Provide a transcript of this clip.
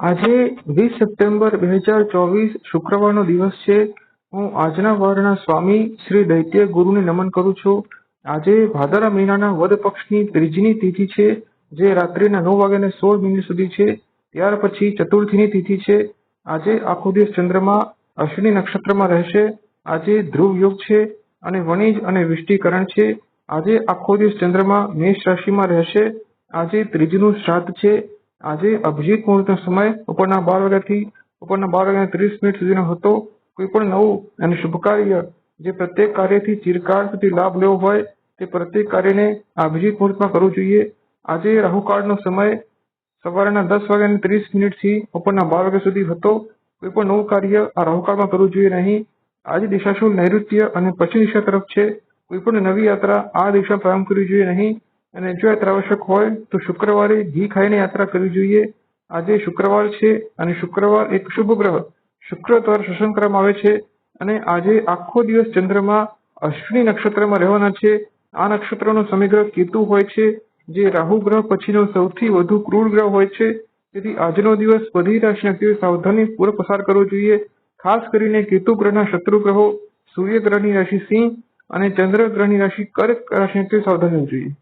આજે વીસ સપ્ટેમ્બર બે હજાર ચોવીસ શુક્રવારનો દિવસ છે. હું આજના વારના સ્વામી શ્રી દૈત્ય ગુરુને નમન કરું છું. આજે ભાદરા મહિનાના વદ પક્ષની ત્રીજીની તિથિ છે, જે રાત્રિના નવ વાગ્યાને સોળ મિનિટ સુધી છે. ત્યાર પછી ચતુર્થીની તિથિ છે. આજે આખો દિવસ ચંદ્રમાં અશ્વિની નક્ષત્રમાં રહેશે. આજે ધ્રુવ યોગ છે અને વણિજ અને વિષ્ટિકરણ છે. આજે આખો દિવસ ચંદ્રમાં મેષ રાશિમાં રહેશે. આજે ત્રીજનું શ્રાદ્ધ છે. આજે અભિજીત મુહૂર્તનો સમય બપોરના બાર વાગ્યાથી બપોરના બાર વાગ્યાને ત્રીસ મિનિટ સુધીનો હતો. કોઈ પણ નવું અને શુભ કાર્ય જે પ્રત્યેક કાર્યથી ચિરકાળ સુધી લાભ લેવો હોય તે પ્રત્યેક કાર્યને આ અભિજીત મુહૂર્તમાં કરવું જોઈએ. આજે રાહુકાળનો સમય સવારના દસ વાગ્યાને ત્રીસ મિનિટથી બપોરના બાર વાગ્યા સુધી હતો. કોઈ પણ નવું કાર્ય આ રાહુકાળમાં કરવું જોઈએ નહીં. આજે દિશાશુલ નૈઋત્ય અને પશ્ચિમ દિશા તરફ છે. કોઈ પણ નવી યાત્રા આ દિશા પ્રારંભ કરવી જોઈએ નહીં. અને જો યાત્રા આવશ્યક હોય, તો શુક્રવારે ઘી ખાઈને યાત્રા કરવી જોઈએ. આજે શુક્રવાર છે અને શુક્રવાર એક શુભ ગ્રહ. શુક્ર દ્વારા શાસન કરવામાં આવે છે અને આજે આખો દિવસ ચંદ્રમાં અશ્વિની નક્ષત્રમાં રહેવાના છે. આ નક્ષત્રનો સમયગ્રહ કેતુ હોય છે, જે રાહુ ગ્રહ પછીનો સૌથી વધુ ક્રૂર ગ્રહ હોય છે. તેથી આજનો દિવસ બધી રાશિના વ્યક્તિઓએ સાવધાનીપૂર્વક પસાર કરવો જોઈએ. ખાસ કરીને કેતુ ગ્રહના શત્રુ ગ્રહો, સૂર્ય ગ્રહની રાશિ સિંહ અને ચંદ્ર ગ્રહની રાશિ કર્ક રાશિ સાવધાની સાવધાન જોઈએ.